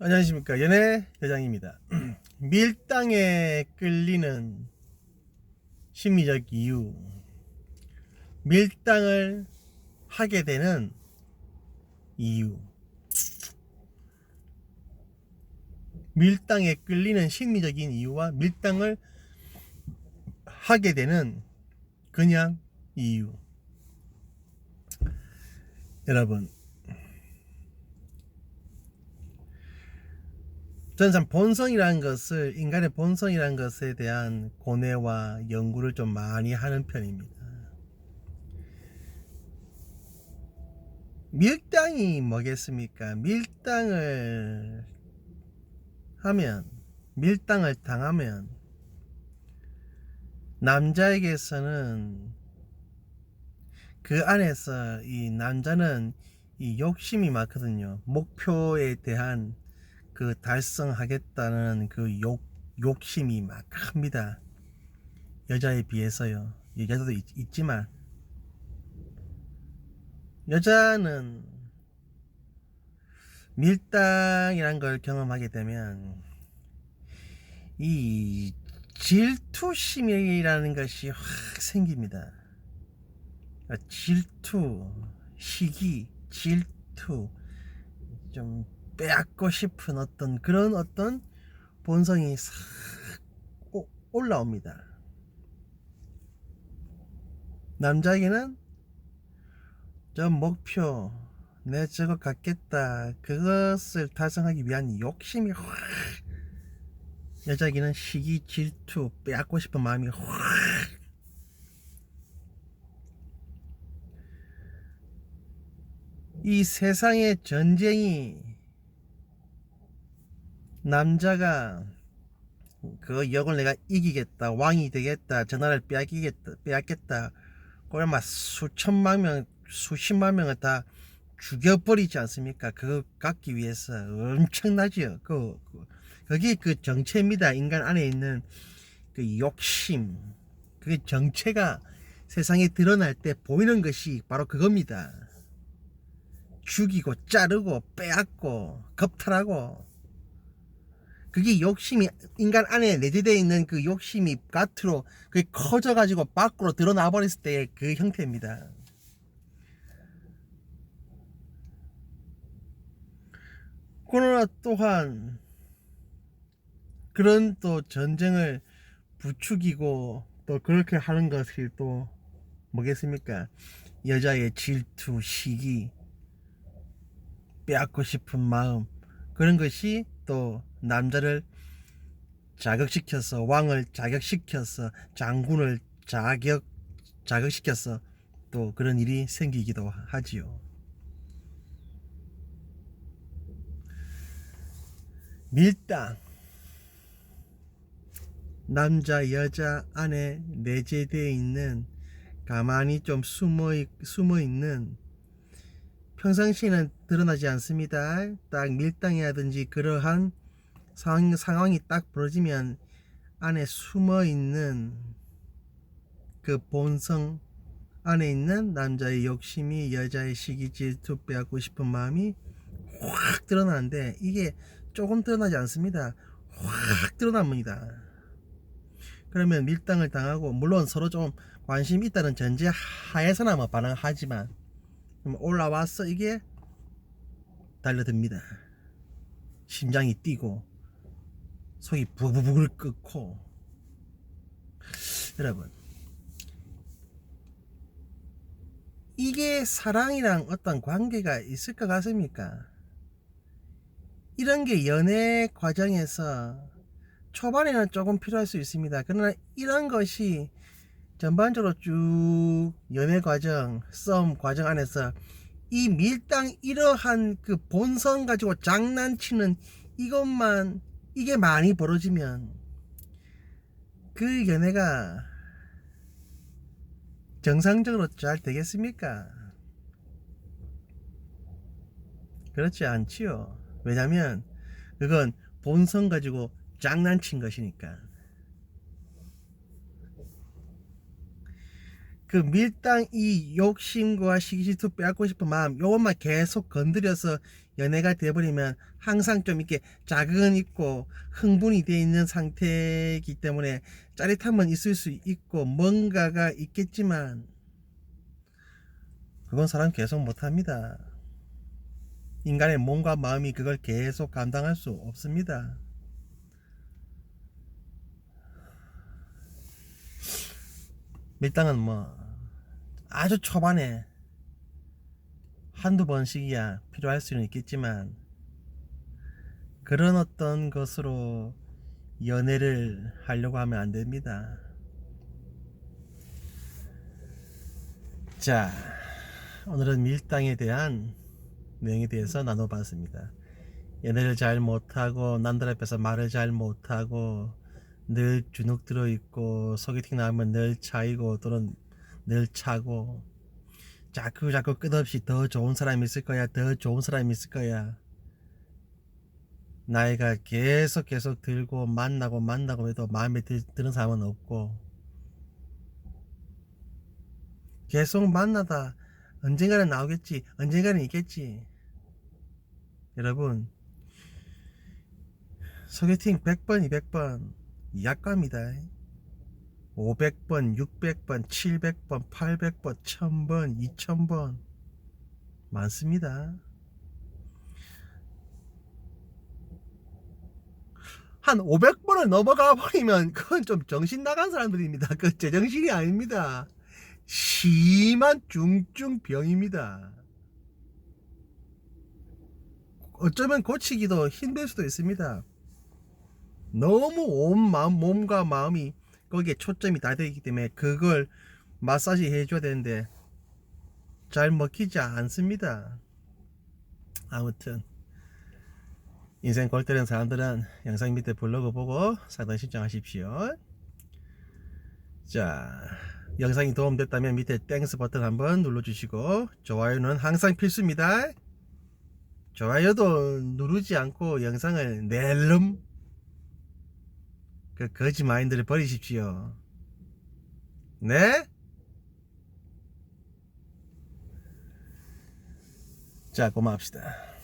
안녕하십니까 연애 대장입니다. 밀당에 끌리는 심리적 이유, 밀당을 하게 되는 이유, 밀당에 끌리는 심리적인 이유와 밀당을 하게 되는 그냥 이유. 여러분, 저는 참 본성이라는 것을 인간의 본성이라는 것에 대한 고뇌와 연구를 좀 많이 하는 편입니다. 밀당이 뭐겠습니까? 밀당을 하면 밀당을 당하면 남자에게서는 그 안에서 이 남자는 이 욕심이 많거든요. 목표에 대한 그 달성하겠다는 그 욕, 욕심이 막 큽니다. 여자에 비해서요. 여자도 있, 있지만, 여자는 밀당이란 걸 경험하게 되면, 이 질투심이라는 것이 확 생깁니다. 아, 질투, 시기, 질투, 좀 빼앗고 싶은 어떤 그런 어떤 본성이 싹 오- 올라옵니다. 남자에게는 저 목표, 내 저거 갖겠다, 그것을 달성하기 위한 욕심이 확 여자에게는 시기, 질투, 빼앗고 싶은 마음이 확 이 세상의 전쟁이 남자가 그 역을 내가 이기겠다 왕이 되겠다 저 나라를 빼앗기겠다 빼앗겠다 그러면 수천만 명 수십만 명을 다 죽여버리지 않습니까? 그거 갖기 위해서 엄청나지요 그, 그 그게 그 정체입니다. 인간 안에 있는 그 욕심 그게 정체가 세상에 드러날 때 보이는 것이 바로 그겁니다. 죽이고 자르고 빼앗고 겁탈하고 그게 욕심이 인간 안에 내재되어 있는 그 욕심이 겉으로 그게 커져 가지고 밖으로 드러나 버렸을 때의 그 형태입니다. 그러나 또한 그런 또 전쟁을 부추기고 또 그렇게 하는 것이 또 뭐겠습니까? 여자의 질투, 시기, 빼앗고 싶은 마음 그런 것이 또 남자를 자극시켜서 왕을 자격시켜서 장군을 자격 자극시켜서 또 그런 일이 생기기도 하지요. 밀당 남자 여자 안에 내재되어 있는 가만히 좀 숨어 있- 숨어 있는 평상시에는 드러나지 않습니다. 딱 밀당이라든지 그러한 상황, 상황이 딱 벌어지면 안에 숨어 있는 그 본성 안에 있는 남자의 욕심이 여자의 시기 질투 빼앗고 싶은 마음이 확 드러나는데 이게 조금 드러나지 않습니다. 확 드러납니다. 그러면 밀당을 당하고 물론 서로 좀 관심이 있다는 전제 하에서나 뭐 반응하지만 올라와서 이게 달려듭니다. 심장이 뛰고 속이 부부부글 끓고 여러분 이게 사랑이랑 어떤 관계가 있을 것 같습니까? 이런 게 연애 과정에서 초반에는 조금 필요할 수 있습니다. 그러나 이런 것이 전반적으로 쭉 연애 과정, 싸움 과정 안에서 이 밀당 이러한 그 본성 가지고 장난치는 이것만 이게 많이 벌어지면 그 연애가 정상적으로 잘 되겠습니까? 그렇지 않지요. 왜냐면 그건 본성 가지고 장난친 것이니까. 그 밀당 이 욕심과 시기질투 빼앗고 싶은 마음 요것만 계속 건드려서 연애가 돼버리면 항상 좀 이렇게 자극은 있고 흥분이 돼 있는 상태이기 때문에 짜릿함은 있을 수 있고 뭔가가 있겠지만 그건 사람 계속 못합니다. 인간의 몸과 마음이 그걸 계속 감당할 수 없습니다. 밀당은 뭐 아주 초반에 한두 번씩이야 필요할 수는 있겠지만 그런 어떤 것으로 연애를 하려고 하면 안 됩니다. 자, 오늘은 밀당에 대한 내용에 대해서 나눠봤습니다. 연애를 잘 못하고 남들 앞에서 말을 잘 못하고 늘 주눅 들어 있고 소개팅 나오면 늘 차이고 또는 늘 차고. 자꾸 자꾸 끝없이 더 좋은 사람이 있을 거야 더 좋은 사람이 있을 거야. 나이가 계속 계속 들고 만나고 만나고 해도 마음에 들, 드는 사람은 없고. 계속 만나다 언젠가는 나오겠지 언젠가는 있겠지. 여러분 소개팅 100번 200번 약갑니다 500번 600번 700번 800번 1000번 2000번 많습니다 한 500번을 넘어가 버리면 그건 좀 정신 나간 사람들입니다. 그 제정신이 아닙니다. 심한 중증병입니다. 어쩌면 고치기도 힘들 수도 있습니다. 너무 온 마음, 몸과 마음이 거기에 초점이 다 되어 있기 때문에 그걸 마사지 해줘야 되는데 잘 먹히지 않습니다. 아무튼 인생 골 때리는 사람들은 영상 밑에 블로그 보고 상담 신청하십시오. 자, 영상이 도움됐다면 밑에 땡스 버튼 한번 눌러주시고 좋아요는 항상 필수입니다. 좋아요도 누르지 않고 영상을 낼름 그 거지 마인드를 버리십시오. 네? 자, 고마합시다.